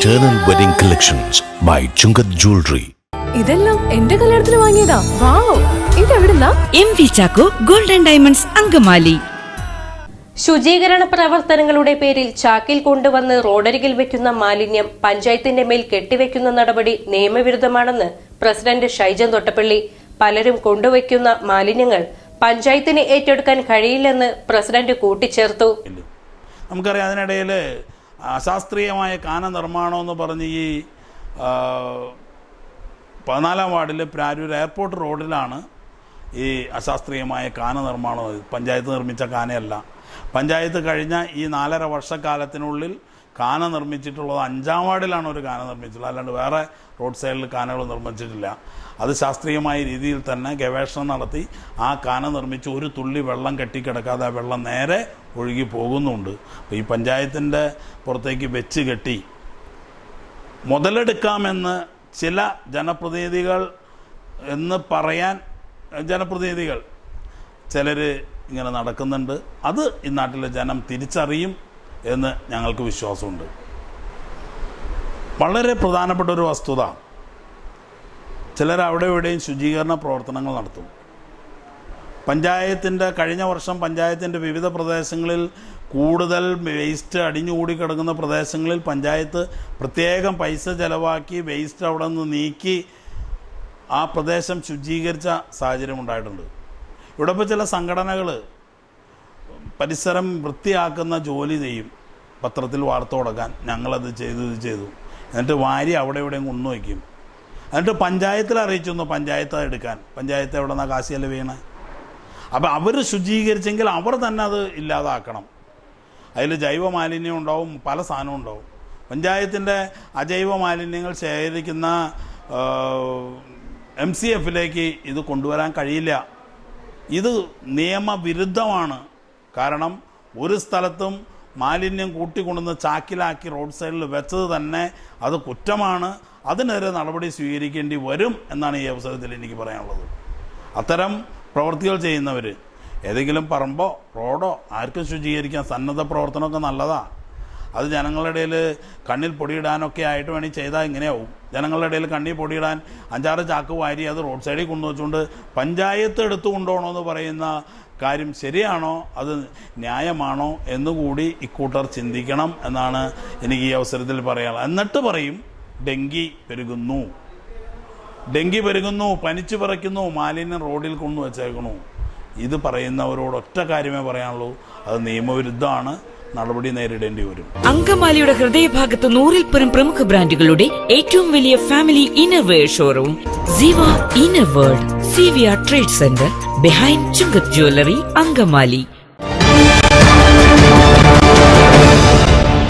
Eternal Wedding Collections by Chungath Jewelry. ഇതെല്ലാം എന്റെ കല്യാണത്തിന് വാങ്ങിയതാ. Wow. ഇതെവിടുന്നാ? M V Chacko golden diamonds Angamaly. ശുചീകരണ പ്രവർത്തനങ്ങളുടെ പേരിൽ ചാക്കിൽ കൊണ്ടുവന്ന് റോഡരികിൽ വെക്കുന്ന മാലിന്യം പഞ്ചായത്തിന്റെ മേൽ കെട്ടിവെക്കുന്ന നടപടി നിയമവിരുദ്ധമാണെന്ന് പ്രസിഡന്റ് ഷൈജൻ തൊട്ടപ്പള്ളി. പലരും കൊണ്ടുവയ്ക്കുന്ന മാലിന്യങ്ങൾ പഞ്ചായത്തിന് ഏറ്റെടുക്കാൻ കഴിയില്ലെന്ന് പ്രസിഡന്റ് കൂട്ടിച്ചേർത്തു. നമുക്കറിയാം അതിനിടയിൽ അശാസ്ത്രീയമായ കാന നിർമ്മാണം എന്ന് പറഞ്ഞ് ഈ പതിനാലാം വാർഡിൽ പ്രാരൂർ എയർപോർട്ട് റോഡിലാണ് ഈ അശാസ്ത്രീയമായ കാന നിർമ്മാണം പഞ്ചായത്ത് നിർമ്മിച്ച കാനയല്ല. പഞ്ചായത്ത് കഴിഞ്ഞ ഈ നാലര വർഷക്കാലത്തിനുള്ളിൽ കാന നിർമ്മിച്ചിട്ടുള്ളത് അഞ്ചാം വാർഡിലാണ് ഒരു കാന നിർമ്മിച്ചിട്ടുള്ളത്. അല്ലാണ്ട് വേറെ റോഡ് സൈഡിൽ കാനകൾ നിർമ്മിച്ചിട്ടില്ല. അത് ശാസ്ത്രീയമായ രീതിയിൽ തന്നെ ഗവേഷണം നടത്തി ആ കാന നിർമ്മിച്ച് ഒരു തുള്ളി വെള്ളം കെട്ടിക്കിടക്കാതെ ആ വെള്ളം നേരെ ഒഴുകി പോകുന്നുണ്ട്. അപ്പോൾ ഈ പഞ്ചായത്തിന്റെ പുറത്തേക്ക് വെച്ച് കെട്ടി മുതലെടുക്കാമെന്ന് ചില ജനപ്രതിനിധികൾ എന്ന് പറയാൻ ജനപ്രതിനിധികൾ ചിലർ ഇങ്ങനെ നടക്കുന്നുണ്ട്. അത് ഈ നാട്ടിലെ ജനം തിരിച്ചറിയും എന്ന് ഞങ്ങൾക്ക് വിശ്വാസമുണ്ട്. വളരെ പ്രധാനപ്പെട്ട ഒരു വസ്തുത. ചിലർ അവിടെ ഇവിടെയും ശുചീകരണ പ്രവർത്തനങ്ങൾ നടത്തും. പഞ്ചായത്തിന്റെ കഴിഞ്ഞ വർഷം പഞ്ചായത്തിന്റെ വിവിധ പ്രദേശങ്ങളിൽ കൂടുതൽ വേസ്റ്റ് അടിഞ്ഞുകൂടി കിടക്കുന്ന പ്രദേശങ്ങളിൽ പഞ്ചായത്ത് പ്രത്യേകം പൈസ ചിലവാക്കി വേസ്റ്റ് അവിടെ നിന്ന് നീക്കി ആ പ്രദേശം ശുചീകരിച്ച സാഹചര്യം ഉണ്ടായിട്ടുണ്ട്. ഇവിടെ ഇപ്പോൾ ചില സംഘടനകൾ പരിസരം വൃത്തിയാക്കുന്ന ജോലി ചെയ്യും. പത്രത്തിൽ വാർത്ത കൊടുക്കാൻ. ഞങ്ങളത് ചെയ്തു ഇത് ചെയ്തു. എന്നിട്ട് വാരി അവിടെ ഇവിടെയും കൊണ്ടുവയ്ക്കും എന്നിട്ട് പഞ്ചായത്തിൽ അറിയിച്ചു പഞ്ചായത്ത് എടുക്കാൻ പഞ്ചായത്ത് എവിടെ നിന്നാണ് കാശിയല്ല വീണേ? അപ്പോൾ അവർ ശുചീകരിച്ചെങ്കിൽ അവർ തന്നെ അത് ഇല്ലാതാക്കണം. അതിൽ ജൈവ മാലിന്യം ഉണ്ടാവും പല സാധനവും ഉണ്ടാവും. പഞ്ചായത്തിന്റെ അജൈവ മാലിന്യങ്ങൾ ശേഖരിക്കുന്ന എം സി എഫിലേക്ക് ഇത് കൊണ്ടുവരാൻ കഴിയില്ല. ഇത് നിയമവിരുദ്ധമാണ്. കാരണം ഒരു സ്ഥലത്തും മാലിന്യം കൂട്ടിക്കൊണ്ടുവന്ന് ചാക്കിലാക്കി റോഡ് സൈഡിൽ വെച്ചത് തന്നെ അത് കുറ്റമാണ്. അതിനെതിരെ നടപടി സ്വീകരിക്കേണ്ടി വരും എന്നാണ് ഈ അവസരത്തിൽ എനിക്ക് പറയാനുള്ളത്. അത്തരം പ്രവൃത്തികൾ ചെയ്യുന്നവർ ഏതെങ്കിലും പറമ്പോ റോഡോ ആർക്കും ശുചീകരിക്കാൻ സന്നദ്ധ പ്രവർത്തനമൊക്കെ നല്ലതാ. അത് ജനങ്ങളുടെ ഇടയിൽ കണ്ണിൽ പൊടിയിടാനൊക്കെ ആയിട്ട് വേണമെങ്കിൽ ചെയ്താൽ ഇങ്ങനെയാവും. ജനങ്ങളുടെ ഇടയിൽ കണ്ണിൽ പൊടിയിടാൻ അഞ്ചാറ് ചാക്ക് വാരി അത് റോഡ് സൈഡിൽ കൊണ്ടുവച്ചുകൊണ്ട് പഞ്ചായത്ത് എടുത്തു കൊണ്ടുപോകണമെന്ന് പറയുന്ന കാര്യം ശരിയാണോ? അത് ന്യായമാണോ? എന്നുകൂടി ഇക്കൂട്ടർ ചിന്തിക്കണം എന്നാണ് എനിക്ക് ഈ അവസരത്തിൽ പറയാനുള്ളത്. എന്നിട്ട് പറയും ഡെങ്കി പെരുകുന്നു. ഡെങ്കി പെരുകുന്നു പനിച്ചു പറിക്കുന്നു മാലിന്യം റോഡിൽ കൊണ്ടു വച്ചേക്കണു ഇത് പറയുന്നവരോട് ഒറ്റ കാര്യമേ പറയാനുള്ളൂ. അത് നിയമവിരുദ്ധമാണ്. നടപടി നേരിടേണ്ടി വരും. അങ്കമാലിയുടെ ഹൃദയഭാഗത്ത് നൂറിൽ പരം പ്രമുഖ ബ്രാൻഡുകളുടെ ഏറ്റവും വലിയ family innerwear showroom Ziva inner world C V R trade centre behind Chungath jewellery Angamaly.